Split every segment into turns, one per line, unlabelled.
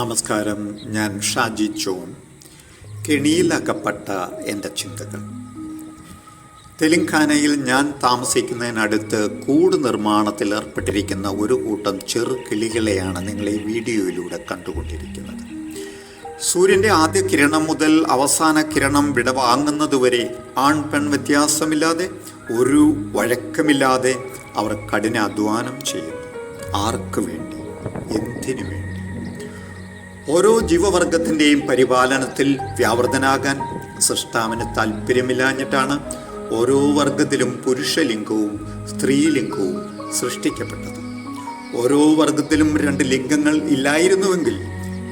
നമസ്കാരം. ഞാൻ ഷാജി ജോൺ കെണിയിലകപ്പെട്ട എന്റെ ചിന്തകൾ. തെലങ്കാനയിൽ ഞാൻ താമസിക്കുന്നതിനടുത്ത് കൂട് നിർമ്മാണത്തിൽ ഏർപ്പെട്ടിരിക്കുന്ന ഒരു കൂട്ടം ചെറു കിളികളെയാണ് നിങ്ങൾ ഈ വീഡിയോയിലൂടെ കണ്ടുകൊണ്ടിരിക്കുന്നത്. സൂര്യന്റെ ആദ്യ കിരണം മുതൽ അവസാന കിരണം വിടവാങ്ങുന്നതുവരെ ആൺ പെൺ വ്യത്യാസമില്ലാതെ ഒരു വഴക്കമില്ലാതെ അവർ കഠിനാധ്വാനം ചെയ്യുന്നു. ആർക്ക് വേണ്ടി? എന്തിനു വേണ്ടി? ഓരോ ജീവവർഗത്തിന്റെയും പരിപാലനത്തിൽ വ്യാവർത്തനാകാൻ സൃഷ്ടാവിന് താല്പര്യമില്ലാഞ്ഞിട്ടാണ് ഓരോ വർഗത്തിലും പുരുഷലിംഗവും സ്ത്രീലിംഗവും സൃഷ്ടിക്കപ്പെട്ടത്. ഓരോ വർഗത്തിലും രണ്ട് ലിംഗങ്ങൾ ഇല്ലായിരുന്നുവെങ്കിൽ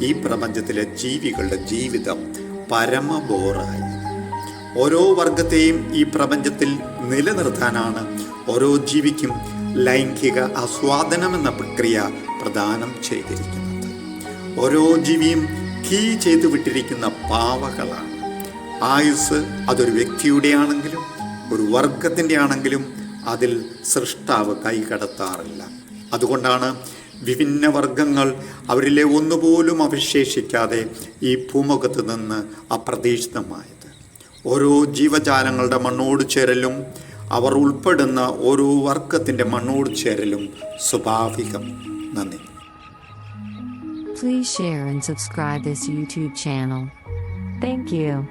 ഈ പ്രപഞ്ചത്തിലെ ജീവികളുടെ ജീവിതം പരമബോറായി. ഓരോ വർഗത്തെയും ഈ പ്രപഞ്ചത്തിൽ നിലനിർത്താനാണ് ഓരോ ജീവിക്കും ലൈംഗിക ആസ്വാദനം എന്ന പ്രക്രിയ പ്രദാനം ചെയ്തിരിക്കുന്നത്. ഓരോ ജീവിയും കീ ചെയ്തു വിട്ടിരിക്കുന്ന പാവകളാണ്. ആയുസ് അതൊരു വ്യക്തിയുടെ ആണെങ്കിലും ഒരു വർഗത്തിന്റെ ആണെങ്കിലും അതിൽ സൃഷ്ടാവ് കൈകടത്താറില്ല. അതുകൊണ്ടാണ് വിഭിന്ന വർഗങ്ങൾ അവരിലെ ഒന്നുപോലും അവശേഷിക്കാതെ ഈ ഭൂമുഖത്ത് നിന്ന് അപ്രതീക്ഷിതമായത്. ഓരോ ജീവജാലങ്ങളുടെ മണ്ണോട് ചേരലും അവർ ഉൾപ്പെടുന്ന ഓരോ വർഗത്തിന്റെ മണ്ണോട് ചേരലും സ്വാഭാവികം. നന്ദി.
Please share and subscribe this YouTube channel. Thank you.